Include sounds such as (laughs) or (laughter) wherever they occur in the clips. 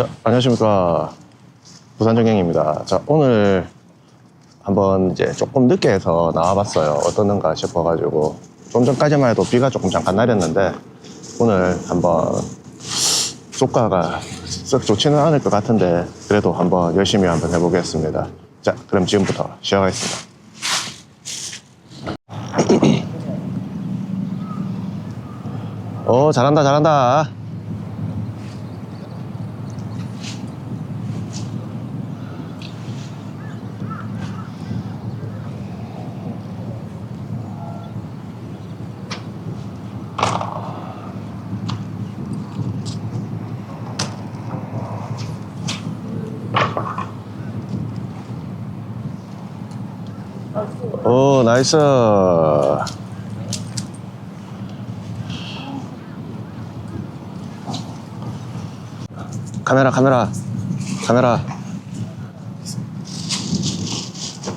자, 안녕하십니까. 부산정경입니다. 자, 오늘 한번 이제 조금 늦게 해서 나와봤어요. 어떻는가 싶어가지고. 좀 전까지만 해도 비가 조금 잠깐 내렸는데, 오늘 한번 조가가 썩 좋지는 않을 것 같은데, 그래도 한번 열심히 한번 해보겠습니다. 자, 그럼 지금부터 시작하겠습니다. 오, 잘한다, 잘한다. 오, 나이스. 카메라, 카메라. 카메라.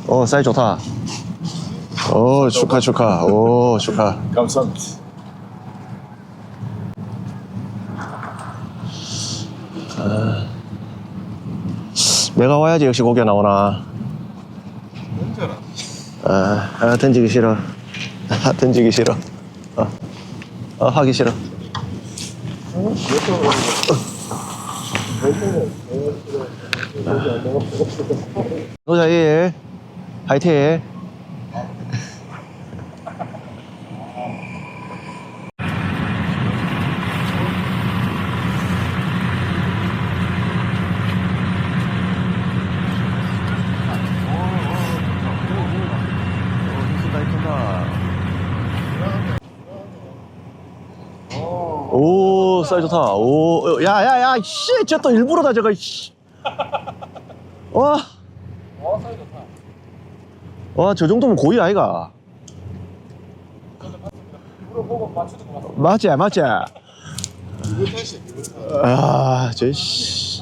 오, 사이 좋다. 오, 축하, 축하. 오, 축하. 감사합니다. 내가 와야지 역시 고기가 나오나. 아, 아, 던지기 싫어. 아, 던지기 싫어. 어, 어 하기 싫어. 노자 일 화이팅. 오, 사이 좋다. 오, 야, 야, 야, 씨, 저또 일부러다, 저거, 씨. 와, 어, 사이 좋다. 와, 저 정도면 고의 아이가. 물어보고 맞추는 거 같아. 맞지, 맞지? 이거 이거. 아, 저, 씨.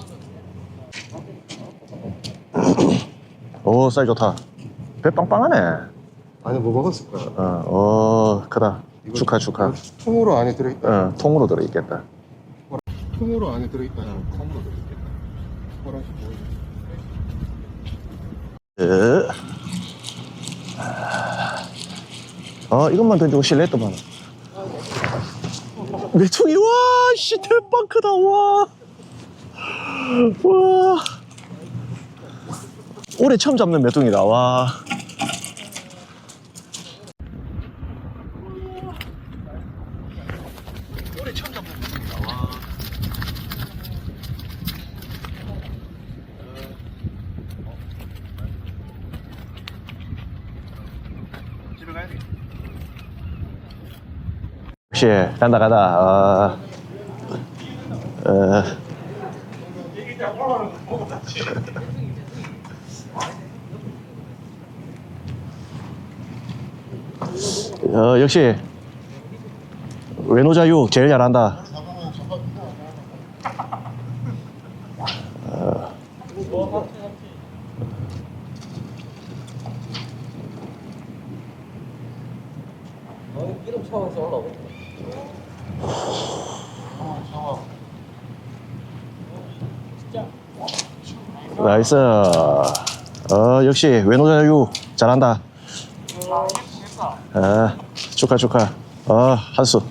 오, 사이 좋다. 배 빵빵하네. 아니, 뭐 먹었을 거야. 어, 오, 크다. 이거- 축하, 축하. 이거 통으로 안에 들어있다. 어, 통으로 들어있겠다. 통으로 안에 들어있다. 통으로 들어있겠다. 호랑이 뭐 에. 어, 이것만 던지고 실내또 봐. 메뚜기, 와, 씨, 대빵 크다, 와. 와. 올해 처음 잡는 메뚜기다, 와. 올해 처음 잡는 메뚜기다, 와. 집에 가야 돼. 역시 간다 간다. 어, 어. 어, 역시 외노자유 제일 잘한다. 나이스. 어, 역시 외노자유 잘한다. 아, 축하 축하. 어, 한수.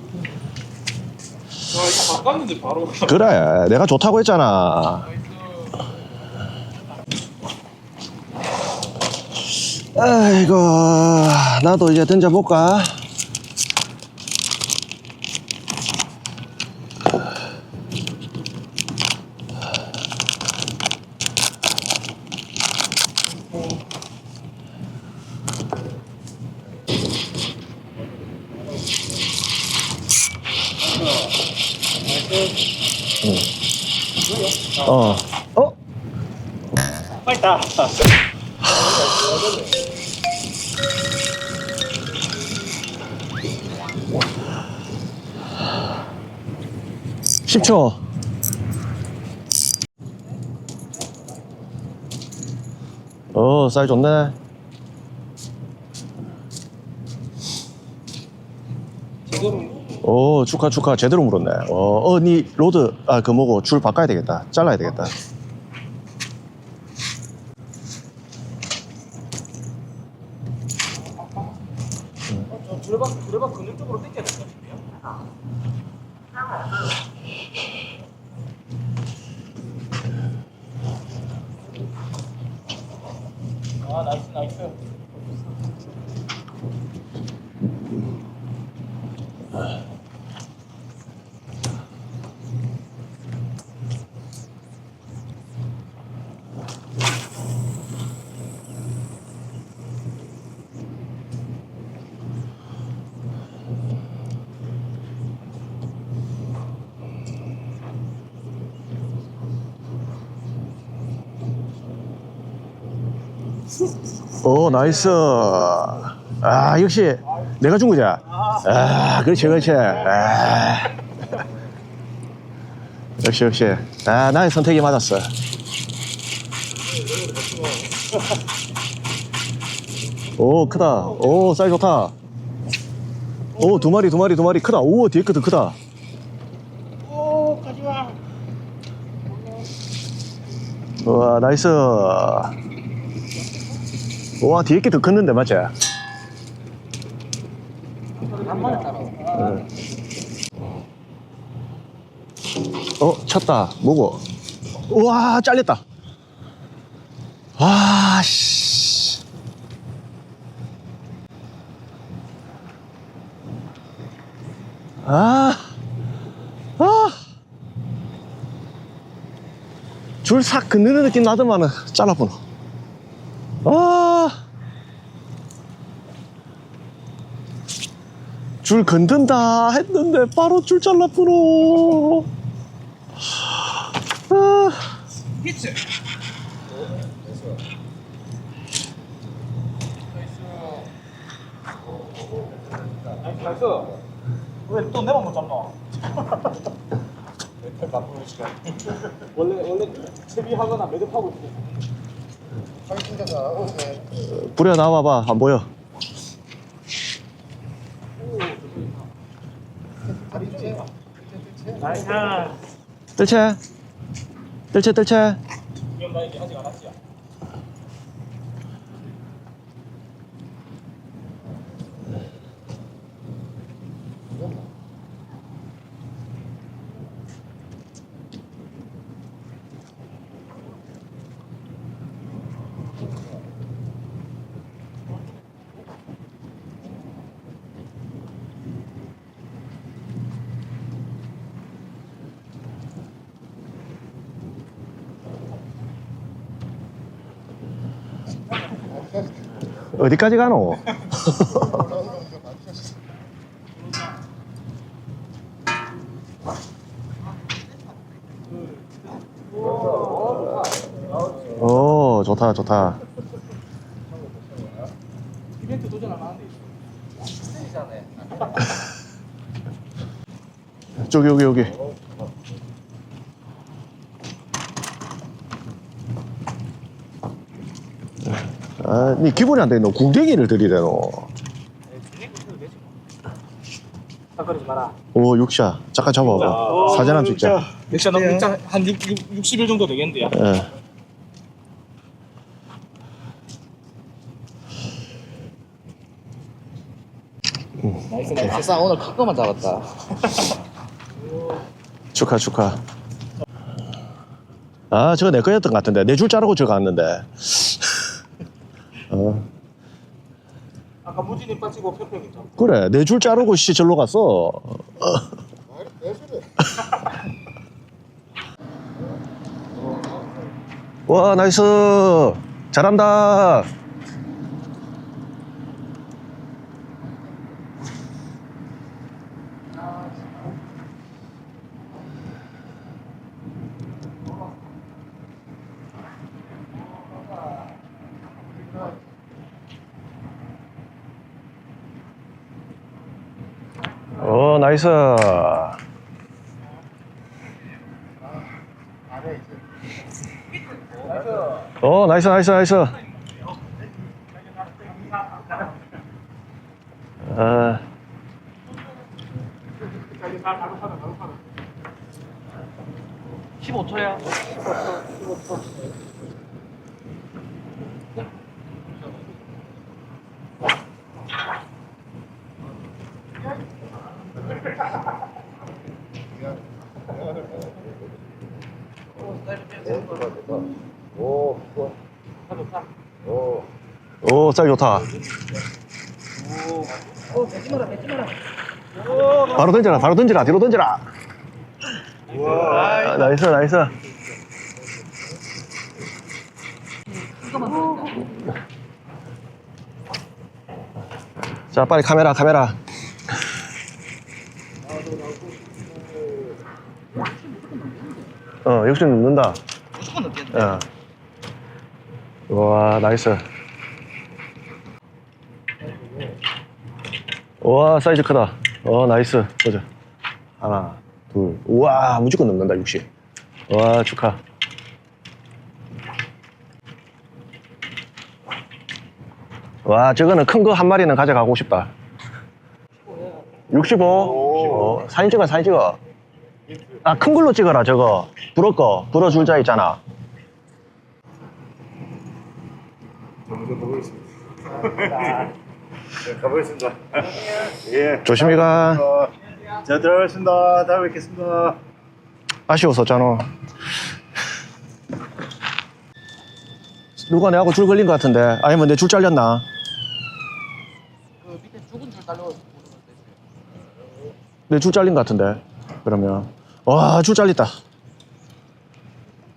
그래, 내가 좋다고 했잖아. 아이고, 나도 이제 던져볼까? 있다. 10초. 어, 쌀 좋네. 오, 오, 축하, 축하. 제대로 물었네. 어, 어, 니 로드, 아, 그 뭐고, 줄 바꿔야 되겠다. 잘라야 되겠다. 저 두레박 두레박 근육 쪽으로 당겨야 될것 같은데요? 아 나이스 나이스 오, 나이스. 아, 역시, 내가 준 거지? 아, 그렇지, 그렇지. 아. 역시, 역시. 아, 나의 선택이 맞았어. 오, 크다. 오, 사이즈 좋다. 오, 두 마리, 두 마리, 두 마리. 크다. 오, 뒤에 크다, 크다. 오 가지마 우와, 나이스. 우와, 뒤에 게 더 컸는데, 맞지? 따라 어, 쳤다. 뭐고? 우와, 잘렸다. 아, 씨. 아, 아. 줄싹 긋는 느낌 나더만은 잘라보노. 줄 건든다 했는데 바로 줄 잘라보노. 아. 히트 나이스 왜또 내만 못 바꾸는 시간 원래 원래 채비하거나 매듭하고 있어 뿌려 나와봐 안 보여 나이스 뜰채 뜰채 뜰채 이건 나 이제 안 왔지 어디까지 가노? (laughs) 오 좋다 좋다. 이벤트 도전 안 하는데 저기 여기 여기 아, 니 기본이 안 돼. 너 궁뎅이를 들이대노. 닦아리지 마라 오, 육샤. 잠깐 잡아봐. 사진 한 번 찍자. 역시 너 진짜 한 6, 60일 정도 되겠는데요 예. 나이스 나이스 싸 오늘 큰 거만 잡았다 (laughs) 축하, 축하. 아, 저거 내 거였던 것 같은데. 내 줄 자르고 저거 갔는데. 어, 아까 무진이 빠지고 평평이 잡 그래. 내줄 자르고 씨 절로 갔어. 와, 나이스. 잘한다. 오, 나이스. 오, 나이스, 나이스, 나이스. 아, 가급하다 가급하다 15초야 15초 15초 오, 쌀 좋다. 오 뱉지 마라 뱉지 마라 바로 던져라, 바로 던져라, 뒤로 던져라. 아, 나이스, 나이스. 자, 빨리 카메라, 카메라. 어, 역시 넣는다. 무조건 넣겠네 어. 와, 나이스. 와, 사이즈 크다. 어, 나이스. 보자. 하나, 둘. 우와, 무조건 넘는다, 60. 와, 축하. 와, 저거는 큰 거 한 마리는 가져가고 싶다. 65? 어, 사진 찍어, 사진 찍어. 아, 큰 걸로 찍어라, 저거. 불어 거. 불어 줄자 있잖아. (laughs) 가보겠습니다. 예. 조심히 가. 어, 자, 들어가겠습니다. 다음에 뵙겠습니다. 아쉬웠었잖아. 누가 내하고 줄 걸린 것 같은데. 아니면 내 줄 잘렸나? 그 밑에 죽은 줄 달려 내줄 잘린 것 같은데. 그러면. 와, 줄 잘렸다.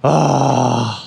아.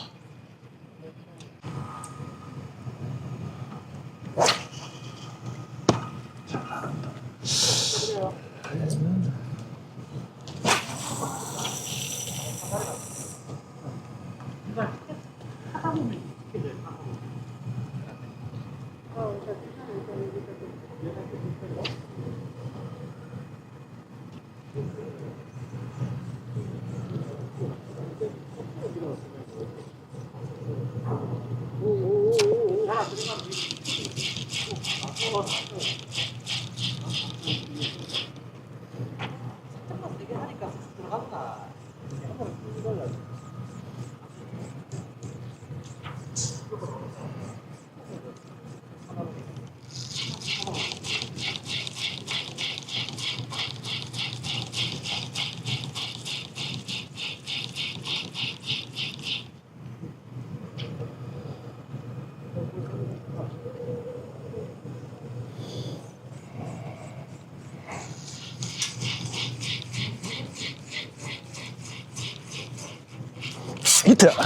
히트. (laughs)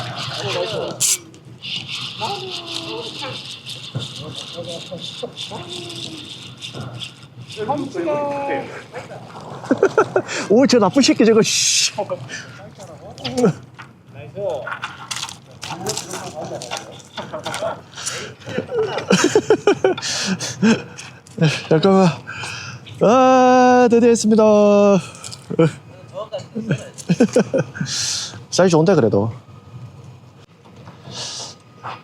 오, 저 나쁜 새끼 저거, 씨. (laughs) 잠깐만. 아, 드디어 했습니다. (laughs) 사이즈 좋은데, 그래도.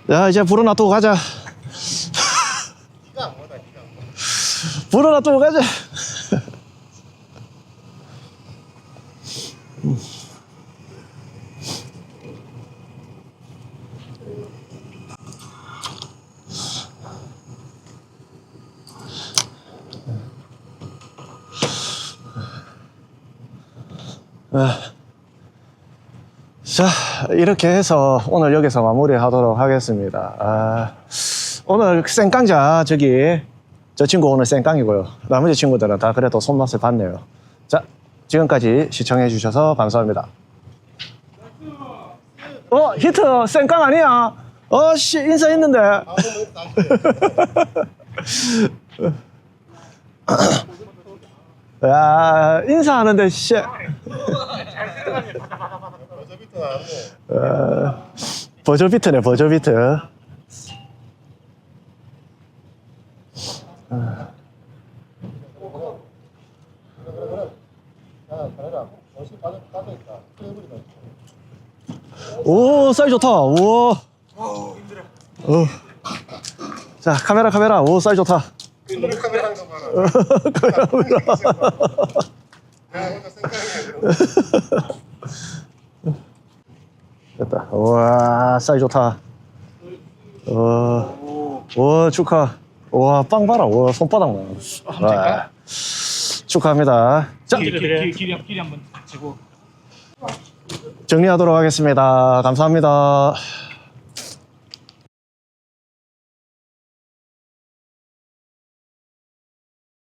야, 이제 불어 놔두고 가자. 불어 놔두고 가자. 자, 이렇게 해서 오늘 여기서 마무리하도록 하겠습니다. 아, 오늘 생깡자 저기 저 친구 오늘 생깡이고요. 나머지 친구들은 다 그래도 손맛을 봤네요. 자, 지금까지 시청해 주셔서 감사합니다. 어, 히트 생깡 아니야? 어, 씨 인사했는데. (laughs) 야, 인사하는데 씨. 어, 버저비트네 버저비트. 오 사이즈 좋다. 우와 어. 자 카메라 카메라. 오 사이즈 좋다. 카메라. (laughs) 카메라 카메라 (laughs) 됐다. 와, 사이 좋다. 와, 와, 축하. 와, 빵 봐라. 와, 손바닥 나. 와, 축하합니다. 자, 길, 길, 길, 길이, 길이 한번 치고. 정리하도록 하겠습니다. 감사합니다.